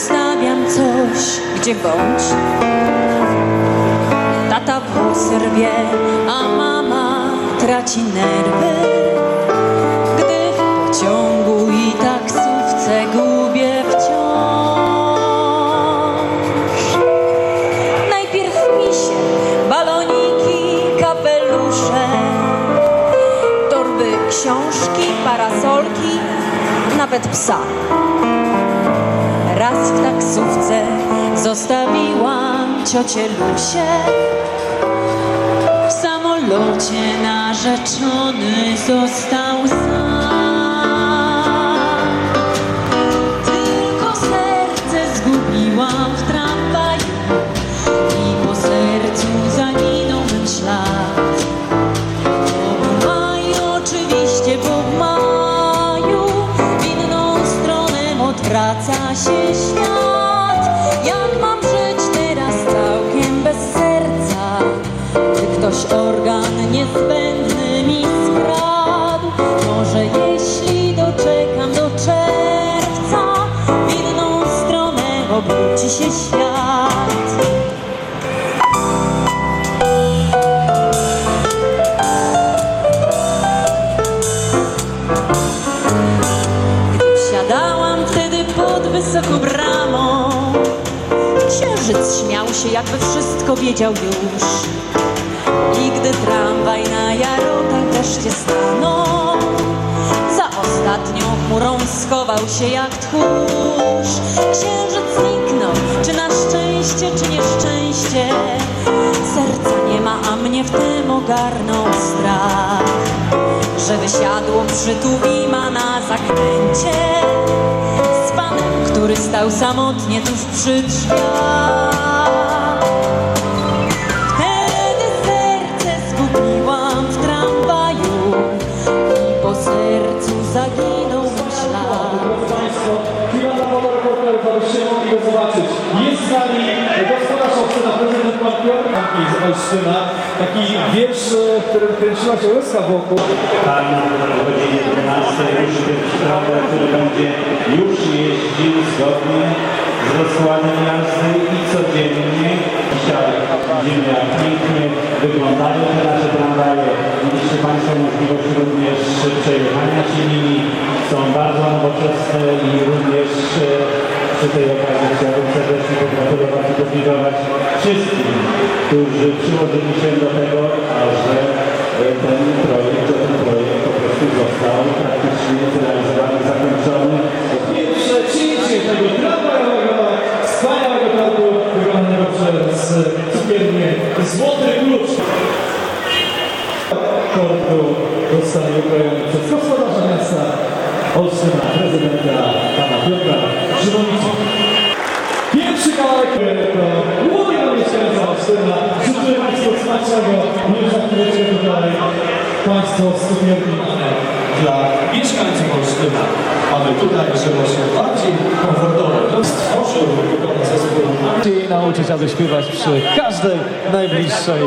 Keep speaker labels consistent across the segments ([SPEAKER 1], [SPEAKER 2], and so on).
[SPEAKER 1] zostawiam coś gdzie bądź. Tata włosy rwie, a mama traci nerwy, gdy w pociągu i taksówce gubię wciąż. Najpierw misie, baloniki, kapelusze, torby, książki, parasolki, nawet psa. Ciocię Lusię. W samolocie narzeczony został sam. Organ niezbędny mi skradł? Może jeśli doczekam do czerwca, w inną stronę obróci się świat. Gdy wsiadałam wtedy pod wysoką bramą Księżyc śmiał się jakby wszystko wiedział już I gdy tramwaj na jarotach wreszcie stanął Za ostatnią chmurą schował się jak tchórz. Księżyc zniknął, czy na szczęście, czy nieszczęście. Serca nie ma, a mnie wtem ogarnął strach. Że wysiadło przytuwima na zakręcie. Z panem, który stał samotnie tuż przy drzwiach.
[SPEAKER 2] Anki z Olsztyna. Taki wiersz, e, w którym kręciła się łezka wokół.
[SPEAKER 3] Tam o godzinie 11 już pierwszy tramwaj, który będzie już jeździł zgodnie z rozkładem jazdy i codziennie. Dzisiaj widzimy jak pięknie wyglądają te nasze tramwaje. Mieliście Państwo możliwość również przejechania się nimi. Są bardzo nowoczesne i również e, przy tej okazji chciałbym podziękować wszystkim, którzy przyłożyli się do tego, że e, ten projekt, że ten projekt po prostu został praktycznie zrealizowany, zakończony.
[SPEAKER 2] Pierwsze cięcie tego tramwajowego, wspaniałego tortu wykonanego przez cukiernię Złoty Klucz. Tortu zostanie ukrojony przez gospodarza miasta Olsztyna, prezydenta pana Piotra Szymowicza. Pierwszy kawałek to ulubiona mieszkańca Olsztyna. Życzę Państwu smacznego, no i za chwileczkę tutaj Państwo z cukierni
[SPEAKER 4] dla mieszkańców Olsztyna, aby tutaj żyło się bardziej komfortowo. Stworzył zespół
[SPEAKER 2] i nauczyć, aby śpiewać przy każdej najbliższej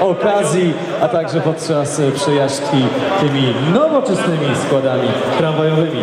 [SPEAKER 2] okazji, a także podczas przejażdżki tymi nowoczesnymi składami tramwajowymi.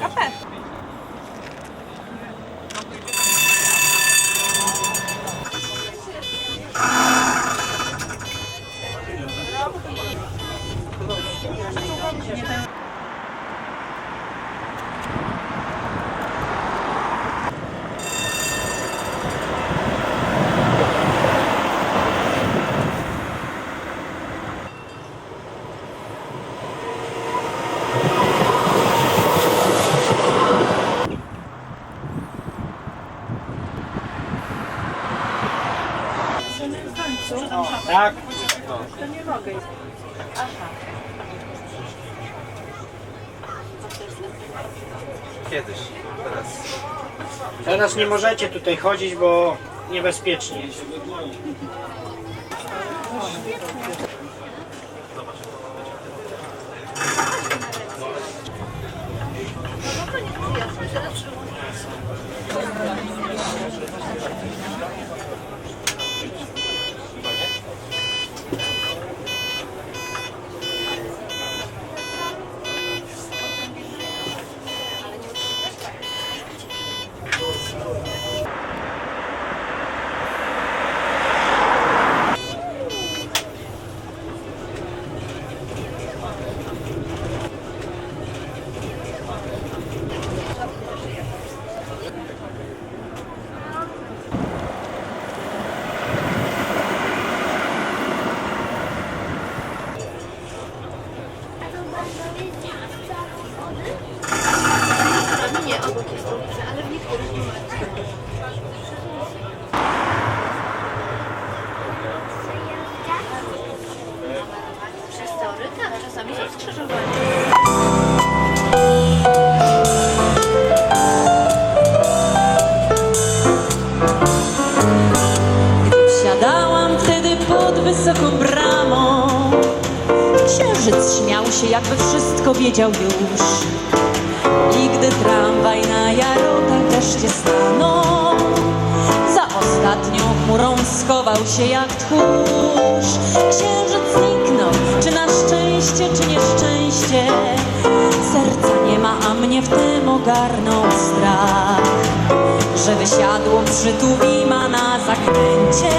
[SPEAKER 5] Kafe?
[SPEAKER 6] Kiedyś. Teraz
[SPEAKER 5] Teraz nie możecie tutaj chodzić, bo niebezpiecznie.
[SPEAKER 1] Się, jakby wszystko wiedział już. I gdy tramwaj na jarokach wreszcie stanął Za ostatnią chmurą schował się jak tchórz. Księżyc zniknął, czy na szczęście, czy nieszczęście Serca nie ma, a mnie wtem ogarnął strach. Że wysiadło przytuwima na zakręcie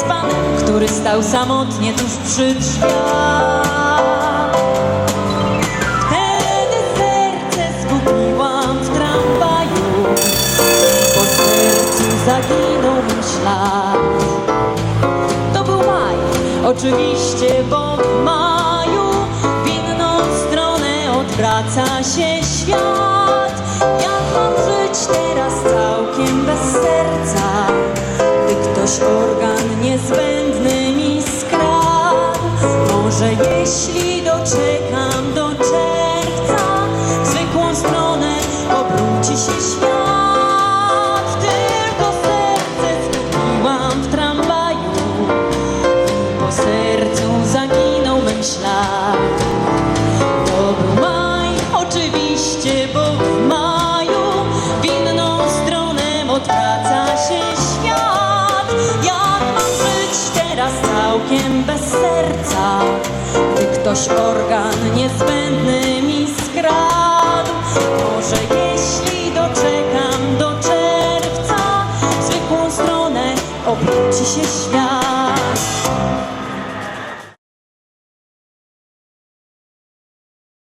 [SPEAKER 1] z panem, który stał samotnie tuż przy drzwiach. Oczywiście, bo w maju w inną stronę odwraca się świat. Jak mam żyć teraz całkiem bez serca, gdy ktoś organ niezbędny mi skradł? Może jeśli doczekam ktoś organ niezbędny mi skradł? Może jeśli doczekam do czerwca, w zwykłą stronę obróci się świat.